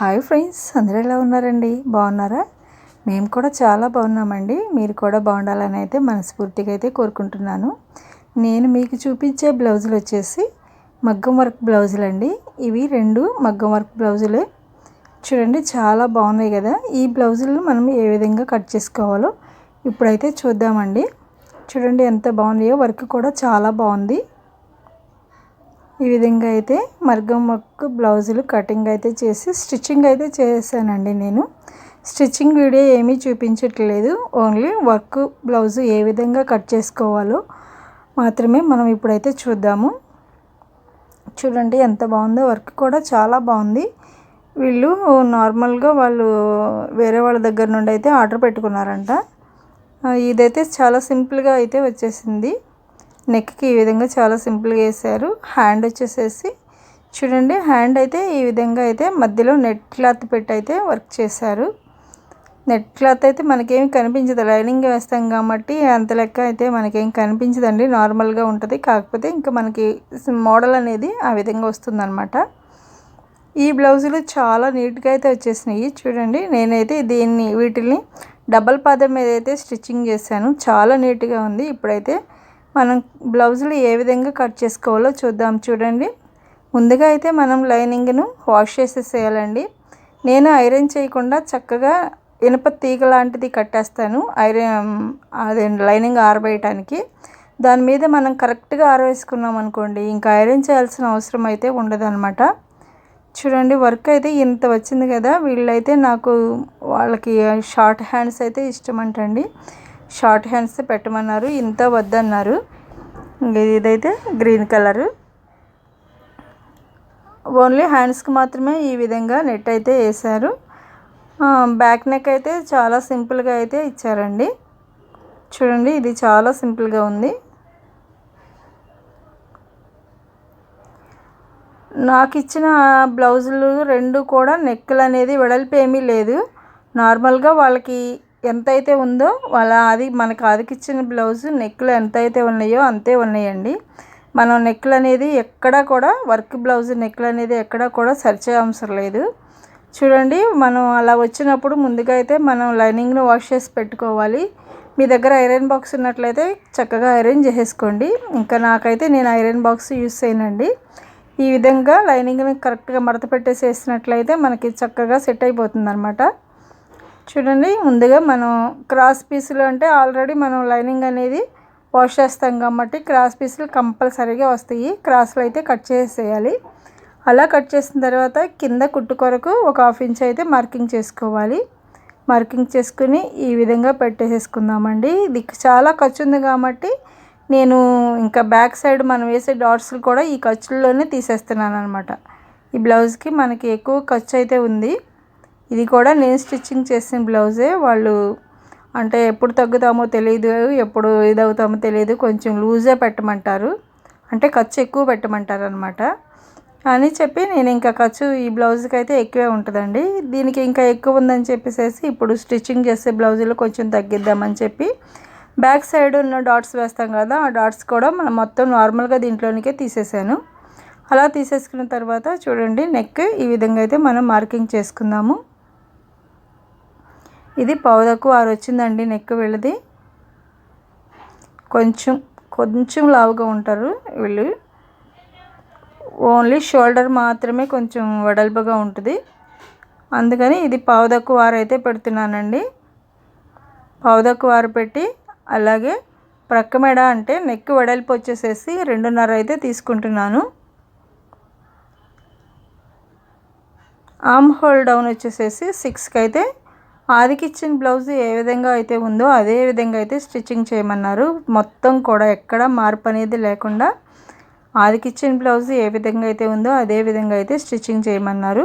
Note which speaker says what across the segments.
Speaker 1: Hi friends అందరూ ఎలా ఉన్నారండి? బాగున్నారా? మేము కూడా చాలా బాగున్నామండి. మీరు కూడా బాగుండాలని అయితే మనస్ఫూర్తిగా అయితే కోరుకుంటున్నాను. నేను మీకు చూపించే బ్లౌజులు వచ్చేసి మగ్గం వర్క్ బ్లౌజులు అండి ఇవి రెండు మగ్గం వర్క్ బ్లౌజులే. చూడండి చాలా బాగున్నాయి కదా. ఈ బ్లౌజులు మనం ఏ విధంగా కట్ చేసుకోవాలో ఇప్పుడైతే చూద్దామండి. చూడండి ఎంత బాగున్నాయో. వర్క్ కూడా చాలా బాగుంది. ఈ విధంగా అయితే మర్గం మొక్క బ్లౌజులు కటింగ్ అయితే చేసి స్టిచ్చింగ్ అయితే చేశానండి నేను. స్టిచ్చింగ్ వీడియో ఏమీ చూపించట్లేదు. ఓన్లీ వర్క్ బ్లౌజు ఏ విధంగా కట్ చేసుకోవాలో మాత్రమే మనం ఇప్పుడైతే చూద్దాము. చూడండి ఎంత బాగుందో వర్క్ కూడా చాలా బాగుంది. వీళ్ళు నార్మల్గా వాళ్ళు వేరే వాళ్ళ దగ్గర నుండి అయితే ఆర్డర్ పెట్టుకున్నారంట. ఇదైతే చాలా సింపుల్గా అయితే వచ్చేసింది. నెక్కి ఈ విధంగా చాలా సింపుల్గా వేసారు. హ్యాండ్ వచ్చేసేసి చూడండి హ్యాండ్ అయితే ఈ విధంగా అయితే మధ్యలో నెట్ క్లాత్ పెట్టి అయితే వర్క్ చేశారు. నెట్ క్లాత్ అయితే మనకేం కనిపించదు. లైనింగ్ వేస్తాం కాబట్టి అంత లెక్క అయితే మనకేం కనిపించదండి. నార్మల్గా ఉంటుంది. కాకపోతే ఇంకా మనకి మోడల్ అనేది ఆ విధంగా వస్తుందన్నమాట. ఈ బ్లౌజులు చాలా నీట్గా అయితే వచ్చేసినాయి. చూడండి నేనైతే దీన్ని వీటిని డబల్ పాదం మీద అయితే స్టిచ్చింగ్ చేశాను. చాలా నీట్గా ఉంది. ఇప్పుడైతే మనం బ్లౌజులు ఏ విధంగా కట్ చేసుకోవాలో చూద్దాం చూడండి. ముందుగా అయితే మనం లైనింగ్ను వాష్ చేసేసేయాలండి. నేను ఐరన్ చేయకుండా చక్కగా ఇనుప తీగ లాంటిది కట్టేస్తాను. ఐరన్ అదే లైనింగ్ ఆరబేయటానికి దాని మీద మనం కరెక్ట్గా ఆరవేసుకున్నాం అనుకోండి ఇంకా ఐరన్ చేయాల్సిన అవసరం అయితే ఉండదన్నమాట. చూడండి వర్క్ అయితే ఇంత వచ్చింది కదా వీళ్ళైతే నాకు వాళ్ళకి షార్ట్ హ్యాండ్స్ అయితే ఇష్టం అంటండి షార్ట్ హ్యాండ్స్ పెట్టమన్నారు ఇంత వద్దన్నారు. ఇదైతే గ్రీన్ కలరు. ఓన్లీ హ్యాండ్స్కి మాత్రమే ఈ విధంగా నెట్ అయితే వేశారు. బ్యాక్ నెక్ అయితే చాలా సింపుల్గా అయితే ఇచ్చారండి. చూడండి ఇది చాలా సింపుల్గా ఉంది. నాకు ఇచ్చిన బ్లౌజులు రెండు కూడా నెక్కులు అనేది వెడల్పు ఏమీ లేదు. నార్మల్గా వాళ్ళకి ఎంతైతే ఉందో వాళ్ళ అది మనకు అదికిచ్చిన బ్లౌజ్ నెక్లు ఎంత అయితే ఉన్నాయో అంతే ఉన్నాయండి. మనం నెక్లు అనేది ఎక్కడా కూడా వర్క్ బ్లౌజ్ నెక్లు అనేది ఎక్కడా కూడా సరిచే అవసరం లేదు. చూడండి మనం అలా వచ్చినప్పుడు ముందుగా అయితే మనం లైనింగ్ను వాష్ చేసి పెట్టుకోవాలి. మీ దగ్గర ఐరన్ బాక్స్ ఉన్నట్లయితే చక్కగా ఐరన్ చేసేసుకోండి. ఇంకా నాకైతే నేను ఐరన్ బాక్స్ యూస్ చేయనండి. ఈ విధంగా లైనింగ్ని కరెక్ట్గా మడత పెట్టేసి వేసినట్లయితే మనకి చక్కగా సెట్ అయిపోతుంది అనమాట చూడండి ముందుగా మనం క్రాస్ పీసులు అంటే ఆల్రెడీ మనం లైనింగ్ అనేది వాష్ చేస్తాం కాబట్టి క్రాస్ పీసులు కంపల్సరీగా వస్తాయి. క్రాస్లో అయితే కట్ చేసేయాలి. అలా కట్ చేసిన తర్వాత కింద కుట్టు కొరకు ఒక హాఫ్ ఇంచ్ అయితే మార్కింగ్ చేసుకోవాలి. మార్కింగ్ చేసుకుని ఈ విధంగా పెట్టేసేసుకుందామండి. ఇది చాలా ఖర్చు ఉంది కాబట్టి నేను ఇంకా బ్యాక్ సైడ్ మనం వేసే డాట్స్లు కూడా ఈ ఖర్చుల్లోనే తీసేస్తున్నాను అనమాట ఈ బ్లౌజ్కి మనకి ఎక్కువ ఖర్చు అయితే ఉంది. ఇది కూడా నేను స్టిచ్చింగ్ చేసిన బ్లౌజే. వాళ్ళు అంటే ఎప్పుడు తగ్గుతామో తెలియదు ఎప్పుడు ఇదవుతామో తెలియదు కొంచెం లూజే పెట్టమంటారు. అంటే ఖర్చు ఎక్కువ పెట్టమంటారు అనమాట అని చెప్పి నేను ఇంకా ఖర్చు ఈ బ్లౌజ్కి అయితే ఎక్కువే ఉంటుందండి. దీనికి ఇంకా ఎక్కువ ఉందని చెప్పేసి ఇప్పుడు స్టిచ్చింగ్ చేసే బ్లౌజులు కొంచెం తగ్గిద్దామని చెప్పి బ్యాక్ సైడ్ ఉన్న డాట్స్ వేస్తాం కదా ఆ డాట్స్ కూడా మనం మొత్తం నార్మల్గా దీంట్లోనికే తీసేసాను. అలా తీసేసుకున్న తర్వాత చూడండి నెక్ ఈ విధంగా అయితే మనం మార్కింగ్ చేసుకుందాము. ఇది పౌదకు ఆరు వచ్చిందండి నెక్ వీళ్ళది. కొంచెం కొంచెం లావుగా ఉంటారు వీళ్ళు. ఓన్లీ షోల్డర్ మాత్రమే కొంచెం వెడల్పుగా ఉంటుంది. అందుకని ఇది పావుదక్కు వారు అయితే పెడుతున్నానండి. పావుదక్కు వారు పెట్టి అలాగే ప్రక్క మెడ అంటే నెక్ వెడల్పు వచ్చేసేసి రెండున్నర అయితే తీసుకుంటున్నాను. ఆమ్ హోల్ డౌన్ వచ్చేసేసి సిక్స్కి అయితే ఆదికిచ్చిన బ్లౌజ్ ఏ విధంగా అయితే ఉందో అదే విధంగా అయితే స్టిచ్చింగ్ చేయమన్నారు. మొత్తం కూడా ఎక్కడ మార్పు అనేది లేకుండా ఆదికిచ్చిన బ్లౌజ్ ఏ విధంగా అయితే ఉందో అదే విధంగా అయితే స్టిచ్చింగ్ చేయమన్నారు.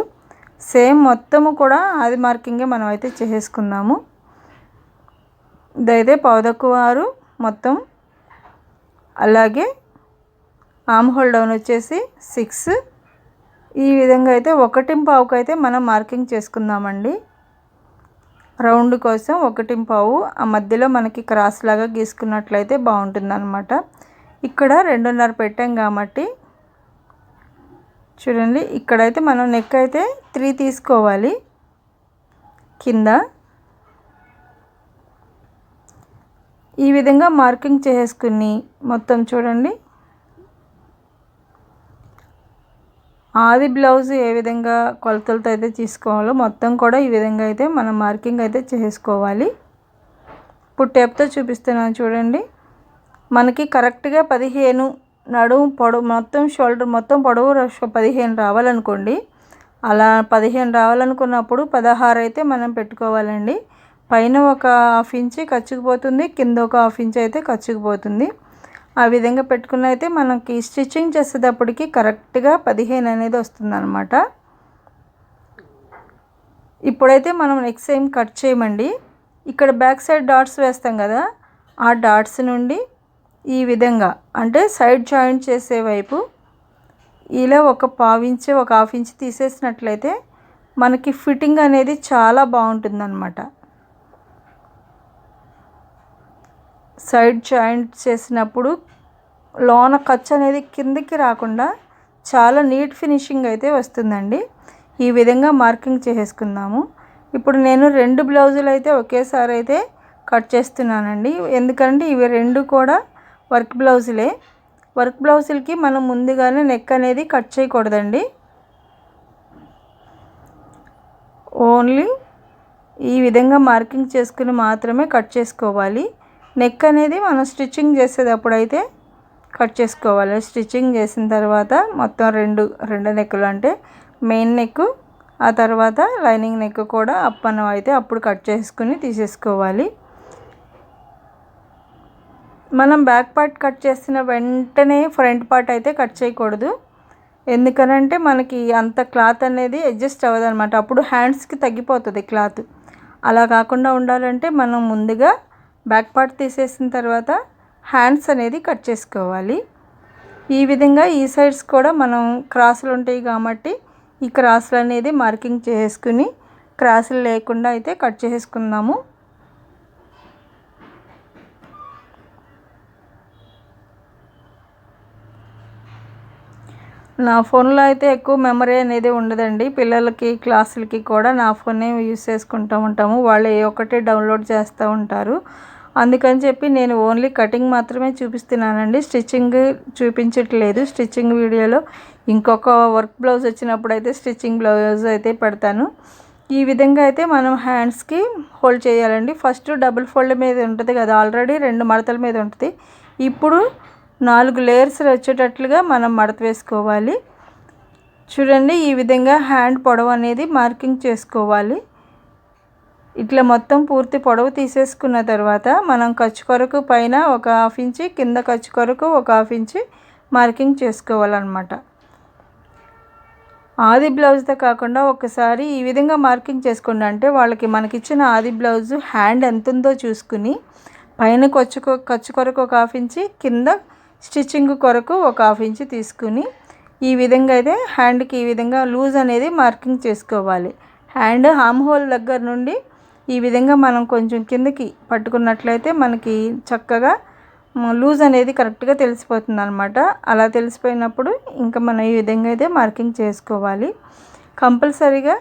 Speaker 1: సేమ్ మొత్తము కూడా ఆది మార్కింగే మనం అయితే చేసేసుకుందాము. ఇదైతే వారు మొత్తం. అలాగే ఆమ్ హోల్ డౌన్ వచ్చేసి సిక్స్. ఈ విధంగా అయితే ఒకటి పావుకు అయితే మనం మార్కింగ్ చేసుకుందామండి. రౌండ్ కోసం ఒకటి పావు ఆ మధ్యలో మనకి క్రాస్ లాగా గీసుకున్నట్లయితే బాగుంటుంది అనమాట ఇక్కడ రెండున్నర పెట్టాం కాబట్టి చూడండి ఇక్కడైతే మనం నెక్ అయితే త్రీ తీసుకోవాలి. కింద ఈ విధంగా మార్కింగ్ చేసుకుని మొత్తం చూడండి. ఆది బ్లౌజ్ ఏ విధంగా కొలతలతో అయితే తీసుకోవాలో మొత్తం కూడా ఈ విధంగా అయితే మనం మార్కింగ్ అయితే చేసుకోవాలి. ఇప్పుడు టేప్తో చూపిస్తున్నాను చూడండి. మనకి కరెక్ట్గా పదిహేను నడుము పొడవు మొత్తం షోల్డర్ మొత్తం పొడవు పదిహేను రావాలనుకోండి. అలా పదిహేను రావాలనుకున్నప్పుడు పదహారు అయితే మనం పెట్టుకోవాలండి. పైన ఒక హాఫ్ ఇంచ్ ఖర్చుకుపోతుంది కింద ఒక హాఫ్ ఇంచ్ అయితే ఖర్చుకుపోతుంది ఆ విధంగా పెట్టుకున్న అయితే మనకి స్టిచ్చింగ్ చేసేటప్పటికి కరెక్ట్గా పదిహేను అనేది వస్తుందన్నమాట. ఇప్పుడైతే మనం నెక్స్ట్ ఏం కట్ చేయమండి. ఇక్కడ బ్యాక్ సైడ్ డాట్స్ వేస్తాం కదా ఆ డాట్స్ నుండి ఈ విధంగా అంటే సైడ్ జాయింట్ చేసే వైపు ఇలా ఒక పావించి ఒక హాఫ్ ఇంచ్ తీసేసినట్లయితే మనకి ఫిట్టింగ్ అనేది చాలా బాగుంటుందన్నమాట. సైడ్ జాయింట్ చేసినప్పుడు లోన ఖర్చు అనేది కిందికి రాకుండా చాలా నీట్ ఫినిషింగ్ అయితే వస్తుందండి. ఈ విధంగా మార్కింగ్ చేసేసుకుందాము. ఇప్పుడు నేను రెండు బ్లౌజులు అయితే ఒకేసారి అయితే కట్ చేస్తున్నానండి. ఎందుకంటే ఇవి రెండు కూడా వర్క్ బ్లౌజులే. వర్క్ బ్లౌజులకి మనం ముందుగానే నెక్ అనేది కట్ చేయకూడదండి. ఓన్లీ ఈ విధంగా మార్కింగ్ చేసుకుని మాత్రమే కట్ చేసుకోవాలి. నెక్ అనేది మనం స్టిచ్చింగ్ చేసేటప్పుడు అయితే కట్ చేసుకోవాలి. స్టిచ్చింగ్ చేసిన తర్వాత మొత్తం రెండు రెండు నెక్కులు అంటే మెయిన్ నెక్ ఆ తర్వాత లైనింగ్ నెక్ కూడా అప్పన్నం అయితే అప్పుడు కట్ చేసుకుని తీసేసుకోవాలి. మనం బ్యాక్ పార్ట్ కట్ చేసిన వెంటనే ఫ్రంట్ పార్ట్ అయితే కట్ చేయకూడదు. ఎందుకనంటే మనకి అంత క్లాత్ అనేది అడ్జస్ట్ అవ్వదు అనమాట అప్పుడు హ్యాండ్స్కి తగ్గిపోతుంది క్లాత్. అలా కాకుండా ఉండాలంటే మనం ముందుగా బ్యాక్ పార్ట్ తీసేసిన తర్వాత హ్యాండ్స్ అనేది కట్ చేసుకోవాలి. ఈ విధంగా ఈ సైడ్స్ కూడా మనం క్రాసులు ఉంటాయి కాబట్టి ఈ క్రాసులు అనేది మార్కింగ్ చేసుకుని క్రాసులు లేకుండా అయితే కట్ చేసుకుందాము. నా ఫోన్లో అయితే ఎక్కువ మెమరీ అనేది ఉండదండి. పిల్లలకి క్లాసులకి కూడా నా ఫోనే యూస్ చేసుకుంటూ ఉంటాము. వాళ్ళు ఏ ఒక్కటే డౌన్లోడ్ చేస్తూ ఉంటారు. అందుకని చెప్పి నేను ఓన్లీ కటింగ్ మాత్రమే చూపిస్తున్నానండి. స్టిచ్చింగ్ చూపించట్లేదు. స్టిచ్చింగ్ వీడియోలో ఇంకొక వర్క్ బ్లౌజ్ వచ్చినప్పుడు అయితే స్టిచ్చింగ్ బ్లౌజ్ అయితే పెడతాను. ఈ విధంగా అయితే మనం హ్యాండ్స్కి హోల్డ్ చేయాలండి. ఫస్ట్ డబుల్ ఫోల్డ్ మీద ఉంటుంది కదా ఆల్రెడీ రెండు మడతల మీద ఉంటుంది. ఇప్పుడు నాలుగు లేయర్స్ వచ్చేటట్లుగా మనం మడత వేసుకోవాలి. చూడండి ఈ విధంగా హ్యాండ్ పొడవు అనేది మార్కింగ్ చేసుకోవాలి. ఇట్లా మొత్తం పూర్తి పొడవు తీసేసుకున్న తర్వాత మనం ఖర్చు కొరకు పైన ఒక హాఫ్ ఇంచి కింద ఖర్చు కొరకు ఒక హాఫ్ ఇంచి మార్కింగ్ చేసుకోవాలన్నమాట. ఆది బ్లౌజ్తో కాకుండా ఒకసారి ఈ విధంగా మార్కింగ్ చేసుకోండి. అంటే వాళ్ళకి మనకిచ్చిన ఆది బ్లౌజ్ హ్యాండ్ ఎంత ఉందో చూసుకుని పైన ఖర్చు ఖర్చు కొరకు ఒక హాఫ్ ఇంచి కింద స్టిచ్చింగ్ కొరకు ఒక హాఫ్ ఇంచి తీసుకుని ఈ విధంగా అయితే హ్యాండ్కి ఈ విధంగా లూజ్ అనేది మార్కింగ్ చేసుకోవాలి. హ్యాండ్ హామ్ హోల్ దగ్గర నుండి ఈ విధంగా మనం కొంచెం కిందకి పట్టుకున్నట్లయితే మనకి చక్కగా లూజ్ అనేది కరెక్ట్గా తెలిసిపోతుంది అనమాట అలా తెలిసిపోయినప్పుడు ఇంకా మనం ఈ విధంగా అయితే మార్కింగ్ చేసుకోవాలి. కంపల్సరీగా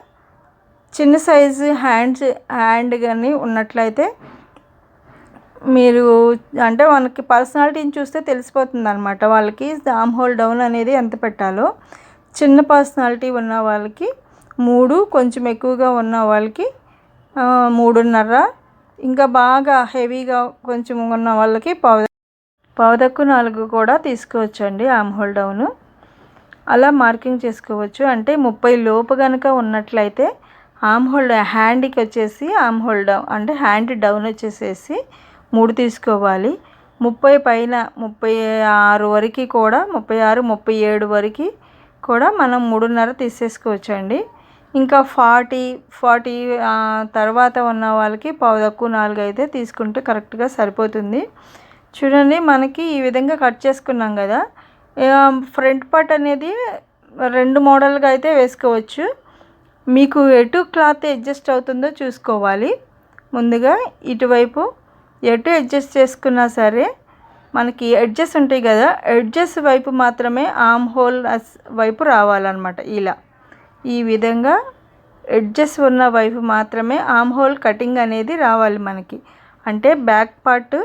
Speaker 1: చిన్న సైజు హ్యాండ్స్ హ్యాండ్ కానీ ఉన్నట్లయితే మీరు అంటే మనకి పర్సనాలిటీని చూస్తే తెలిసిపోతుంది అనమాట వాళ్ళకి దామ్ హోల్ డౌన్ అనేది ఎంత పెట్టాలో. చిన్న పర్సనాలిటీ ఉన్న వాళ్ళకి మూడు కొంచెం ఎక్కువగా ఉన్న వాళ్ళకి మూడున్నర. ఇంకా బాగా హెవీగా కొంచెం ఉన్న వాళ్ళకి పావు పావుదక్కు నాలుగు కూడా తీసుకోవచ్చండి ఆమ్ హోల్ అలా మార్కింగ్ చేసుకోవచ్చు. అంటే ముప్పై లోపు కనుక ఉన్నట్లయితే ఆమ్ హోల్ హ్యాండ్కి వచ్చేసి ఆమ్ హోల్ డౌన్ అంటే హ్యాండ్ డౌన్ వచ్చేసేసి మూడు తీసుకోవాలి. ముప్పై పైన ముప్పై ఆరు వరకు కూడా ముప్పై ఆరు ముప్పై ఏడు వరకు కూడా మనం మూడున్నర తీసేసుకోవచ్చండి. ఇంకా ఫార్టీ ఫార్టీ తర్వాత ఉన్న వాళ్ళకి పావు తక్కువ నాలుగు అయితే తీసుకుంటే కరెక్ట్గా సరిపోతుంది. చూడండి మనకి ఈ విధంగా కట్ చేసుకున్నాం కదా. ఫ్రంట్ పార్ట్ అనేది రెండు మోడల్గా అయితే వేసుకోవచ్చు. మీకు ఎటు క్లాత్ అడ్జస్ట్ అవుతుందో చూసుకోవాలి. ముందుగా ఇటువైపు ఎటు అడ్జస్ట్ చేసుకున్నా సరే మనకి ఎడ్జెస్ ఉంటాయి కదా ఎడ్జెస్ వైపు మాత్రమే ఆమ్ హోల్ వైపు రావాలన్నమాట ఇలా. ఈ విధంగా ఎడ్జెస్ ఉన్న వైపు మాత్రమే ఆమ్ హోల్ కటింగ్ అనేది రావాలి మనకి. అంటే back part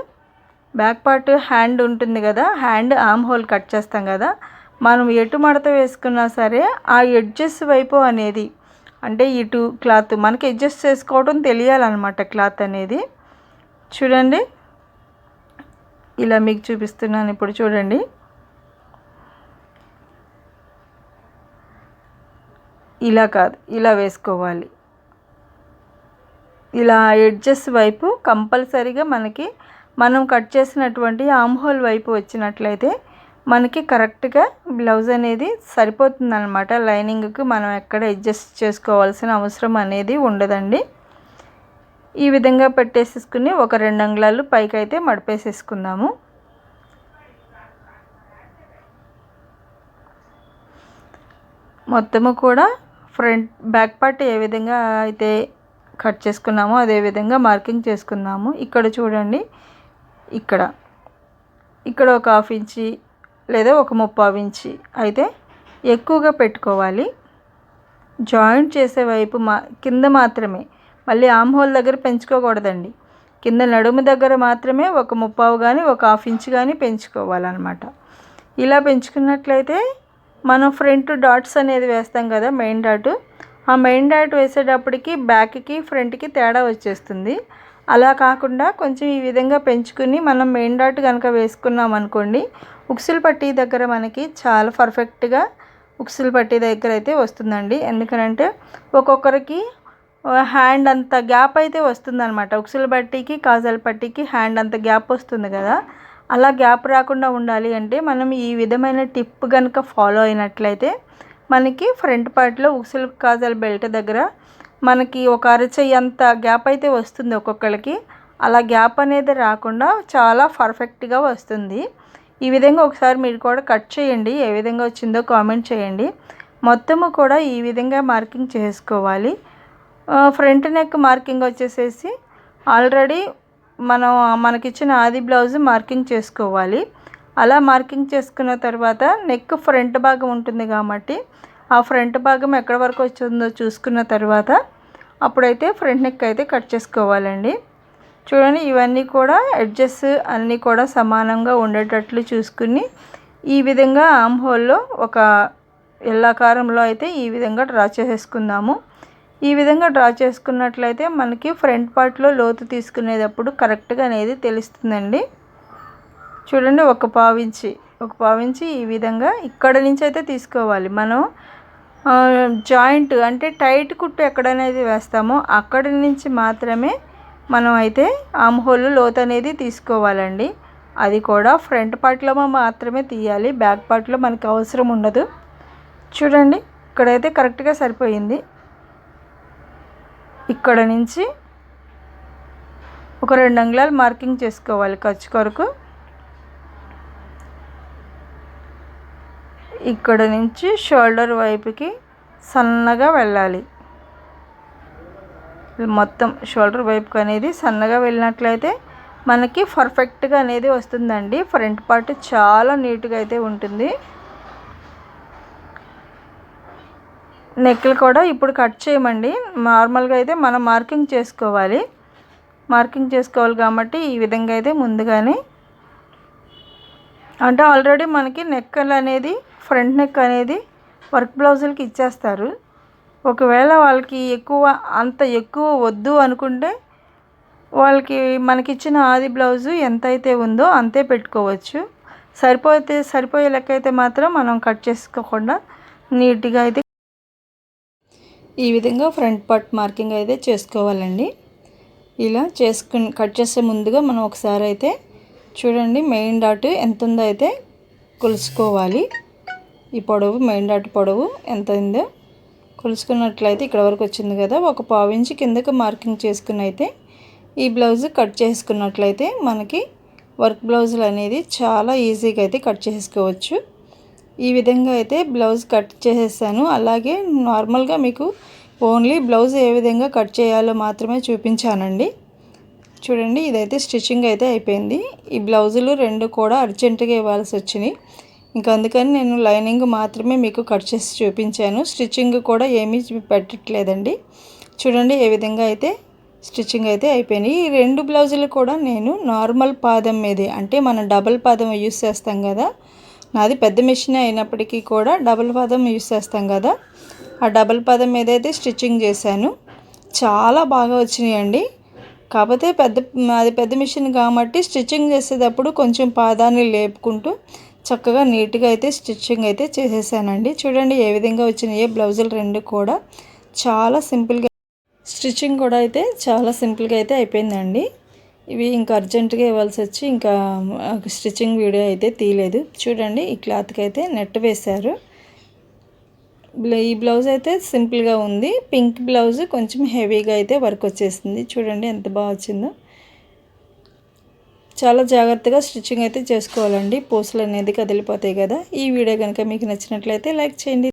Speaker 1: back part hand ఉంటుంది కదా హ్యాండ్ ఆమ్ హోల్ కట్ చేస్తాం కదా మనం ఎటు మడత వేసుకున్నా సరే ఆ ఎడ్జెస్ వైపు అనేది అంటే ఇటు క్లాత్ మనకి అడ్జస్ట్ చేసుకోవడం తెలియాలన్నమాట క్లాత్ అనేది. చూడండి. ఇలా మీకు చూపిస్తున్నాను ఇప్పుడు చూడండి. ఇలా కాదు ఇలా వేసుకోవాలి. ఇలా ఎడ్జెస్ వైపు కంపల్సరీగా మనకి మనం కట్ చేసినటువంటి ఆమ్హోల్ వైపు వచ్చినట్లయితే మనకి కరెక్ట్గా బ్లౌజ్ అనేది సరిపోతుంది అనమాట లైనింగ్కి మనం ఎక్కడ అడ్జస్ట్ చేసుకోవాల్సిన అవసరం అనేది ఉండదండి. ఈ విధంగా పెట్టేసేసుకుని ఒక రెండు అంగుళాలు పైకి అయితే మడిపేసేసుకుందాము. మొత్తము కూడా ఫ్రంట్ బ్యాక్ పార్ట్ ఏ విధంగా అయితే కట్ చేసుకున్నామో అదే విధంగా మార్కింగ్ చేసుకుందాము ఇక్కడ చూడండి ఇక్కడ. ఇక్కడ ఒక హాఫ్ ఇంచి లేదా ఒక ముప్పావు ఇంచి అయితే ఎక్కువగా పెట్టుకోవాలి. జాయింట్ చేసే వైపు మా కింద మాత్రమే. మళ్ళీ ఆమ్ హోల్ దగ్గర పెంచుకోకూడదండి. కింద నడుము దగ్గర మాత్రమే ఒక ముప్పావు కానీ ఒక హాఫ్ ఇంచ్ కానీ పెంచుకోవాలన్నమాట. ఇలా పెంచుకున్నట్లయితే మనం ఫ్రంట్ డాట్స్ అనేది వేస్తాం కదా మెయిన్ డాట్ ఆ మెయిన్ డాట్ వేసేటప్పటికి బ్యాక్కి ఫ్రంట్కి తేడా వచ్చేస్తుంది. అలా కాకుండా కొంచెం ఈ విధంగా పెంచుకుని మనం మెయిన్ డాట్ కనుక వేసుకున్నాం అనుకోండి ఉక్సులు పట్టీ దగ్గర మనకి చాలా పర్ఫెక్ట్గా ఉక్సులు పట్టీ దగ్గర అయితే వస్తుందండి. ఎందుకనంటే ఒక్కొక్కరికి హ్యాండ్ అంత గ్యాప్ అయితే వస్తుందన్నమాట. ఉక్సులు పట్టీకి కాజల్ పట్టీకి హ్యాండ్ అంత గ్యాప్ వస్తుంది కదా. అలా గ్యాప్ రాకుండా ఉండాలి అంటే మనం ఈ విధమైన టిప్ కనుక ఫాలో అయినట్లయితే మనకి ఫ్రంట్ పార్ట్లో ఉక్సులు కాజల్ బెల్ట్ దగ్గర మనకి ఒక అరచెయ్యి అంత గ్యాప్ అయితే వస్తుంది ఒక్కొక్కరికి అలా గ్యాప్ అనేది రాకుండా చాలా పర్ఫెక్ట్గా వస్తుంది. ఈ విధంగా ఒకసారి మీరు కూడా కట్ చేయండి. ఏ విధంగా వచ్చిందో కామెంట్ చేయండి. మొత్తము కూడా ఈ విధంగా మార్కింగ్ చేసుకోవాలి. ఫ్రంట్ నెక్ మార్కింగ్ వచ్చేసేసి ఆల్రెడీ మనం మనకిచ్చిన ఆది బ్లౌజ్ మార్కింగ్ చేసుకోవాలి. అలా మార్కింగ్ చేసుకున్న తర్వాత నెక్ ఫ్రంట్ భాగం ఉంటుంది కాబట్టి ఆ ఫ్రంట్ భాగం ఎక్కడి వరకు వచ్చిందో చూసుకున్న తర్వాత అప్పుడైతే ఫ్రంట్ నెక్ అయితే కట్ చేసుకోవాలండి. చూడండి ఇవన్నీ కూడా ఎడ్జెస్ అన్నీ కూడా సమానంగా ఉండేటట్లు చూసుకుని ఈ విధంగా ఆమ్ హోల్లో ఒక ఎల్లాకారంలో అయితే ఈ విధంగా డ్రా చేసేసుకుందాము. ఈ విధంగా డ్రా చేసుకున్నట్లయితే మనకి ఫ్రంట్ పార్ట్లో లోతు తీసుకునేటప్పుడు కరెక్ట్గా అనేది తెలుస్తుందండి. చూడండి ఒక పావించి ఒక పావించి ఈ విధంగా ఇక్కడ నుంచి అయితే తీసుకోవాలి. మనం జాయింట్ అంటే టైట్ కుట్టు ఎక్కడనేది వేస్తామో అక్కడి నుంచి మాత్రమే మనం అయితే ఆమ్హోల్ లోతు అనేది తీసుకోవాలండి. అది కూడా ఫ్రంట్ పార్ట్లో మాత్రమే తీయాలి. బ్యాక్ పార్ట్లో మనకి అవసరం ఉండదు. చూడండి ఇక్కడైతే కరెక్ట్గా సరిపోయింది. ఇక్కడ నుంచి ఒక రెండు అంగుళాలు మార్కింగ్ చేసుకోవాలి ఖర్చు కొరకు. ఇక్కడ నుంచి షోల్డర్ వైపుకి సన్నగా వెళ్ళాలి. మొత్తం షోల్డర్ వైపుకి అనేది సన్నగా వెళ్ళినట్లయితే మనకి పర్ఫెక్ట్గా అనేది వస్తుందండి. ఫ్రంట్ పార్ట్ చాలా నీట్గా అయితే ఉంటుంది. నెక్లు కూడా ఇప్పుడు కట్ చేయమండి. నార్మల్గా అయితే మనం మార్కింగ్ చేసుకోవాలి. మార్కింగ్ చేసుకోవాలి కాబట్టి ఈ విధంగా అయితే ముందుగానే. అంటే ఆల్రెడీ మనకి నెక్కలు అనేది ఫ్రంట్ నెక్ అనేది వర్క్ బ్లౌజులకి ఇచ్చేస్తారు. ఒకవేళ వాళ్ళకి ఎక్కువ అంత ఎక్కువ వద్దు అనుకుంటే వాళ్ళకి మనకిచ్చిన ఆది బ్లౌజు ఎంత అయితే ఉందో అంతే పెట్టుకోవచ్చు. సరిపోతే సరిపోయే లెక్క అయితే మాత్రం మనం కట్ చేసుకోకుండా నీట్గా అయితే ఈ విధంగా ఫ్రంట్ పార్ట్ మార్కింగ్ అయితే చేసుకోవాలండి. ఇలా చేసుకుని కట్ చేసే ముందుగా మనం ఒకసారి అయితే చూడండి మెయిన్ డాట్ ఎంత ఉందో అయితే కొలుసుకోవాలి. ఈ పొడవు మెయిన్ డాట్ పొడవు ఎంత ఉందో కొలుసుకున్నట్లయితే ఇక్కడ వరకు వచ్చింది కదా. ఒక పావించి కిందకి మార్కింగ్ చేసుకుని అయితే ఈ బ్లౌజ్ కట్ చేసుకున్నట్లయితే మనకి వర్క్ బ్లౌజులు అనేది చాలా ఈజీగా అయితే కట్ చేసుకోవచ్చు. ఈ విధంగా అయితే బ్లౌజ్ కట్ చేసేసాను. అలాగే నార్మల్గా మీకు ఓన్లీ బ్లౌజ్ ఏ విధంగా కట్ చేయాలో మాత్రమే చూపించానండి. చూడండి ఇదైతే స్టిచ్చింగ్ అయితే అయిపోయింది. ఈ బ్లౌజులు రెండు కూడా అర్జెంటుగా ఇవ్వాల్సి వచ్చినాయి. ఇంకా అందుకని నేను లైనింగ్ మాత్రమే మీకు కట్ చేసి చూపించాను. స్టిచ్చింగ్ కూడా ఏమీ పెట్టట్లేదండి. చూడండి ఏ విధంగా అయితే స్టిచ్చింగ్ అయితే అయిపోయినాయి. ఈ రెండు బ్లౌజులు కూడా నేను నార్మల్ పాదం మీదే అంటే మనం డబల్ పాదం యూస్ చేస్తాం కదా నాది పెద్ద మిషన్ అయినప్పటికీ కూడా డబల్ పదం యూస్ చేస్తాం కదా. ఆ డబల్ పదం మీద అయితే స్టిచ్చింగ్ చేశాను చాలా బాగా వచ్చినాయండి. కాకపోతే పెద్ద అది పెద్ద మిషన్ కాబట్టి స్టిచ్చింగ్ చేసేటప్పుడు కొంచెం పాదాన్ని లేపుకుంటూ చక్కగా నీట్గా అయితే స్టిచ్చింగ్ అయితే చేసేసానండి. చూడండి ఏ విధంగా వచ్చినాయి బ్లౌజులు రెండు కూడా చాలా సింపుల్గా స్టిచ్చింగ్ కూడా అయితే చాలా సింపుల్గా అయితే అయిపోయిందండి. ఇవి ఇంకా అర్జెంటుగా ఇవ్వాల్సి వచ్చి ఇంకా స్టిచ్చింగ్ వీడియో అయితే తీయలేదు. చూడండి ఈ క్లాత్కి అయితే నెట్ వేశారు. ఈ బ్లౌజ్ అయితే సింపుల్గా ఉంది. పింక్ బ్లౌజ్ కొంచెం హెవీగా అయితే వర్క్ వచ్చేసింది. చూడండి ఎంత బాగా వచ్చిందో. చాలా జాగ్రత్తగా స్టిచ్చింగ్ అయితే చేసుకోవాలండి. పూసలు అనేది కదిలిపోతాయి కదా. ఈ వీడియో కనుక మీకు నచ్చినట్లయితే లైక్ చేయండి.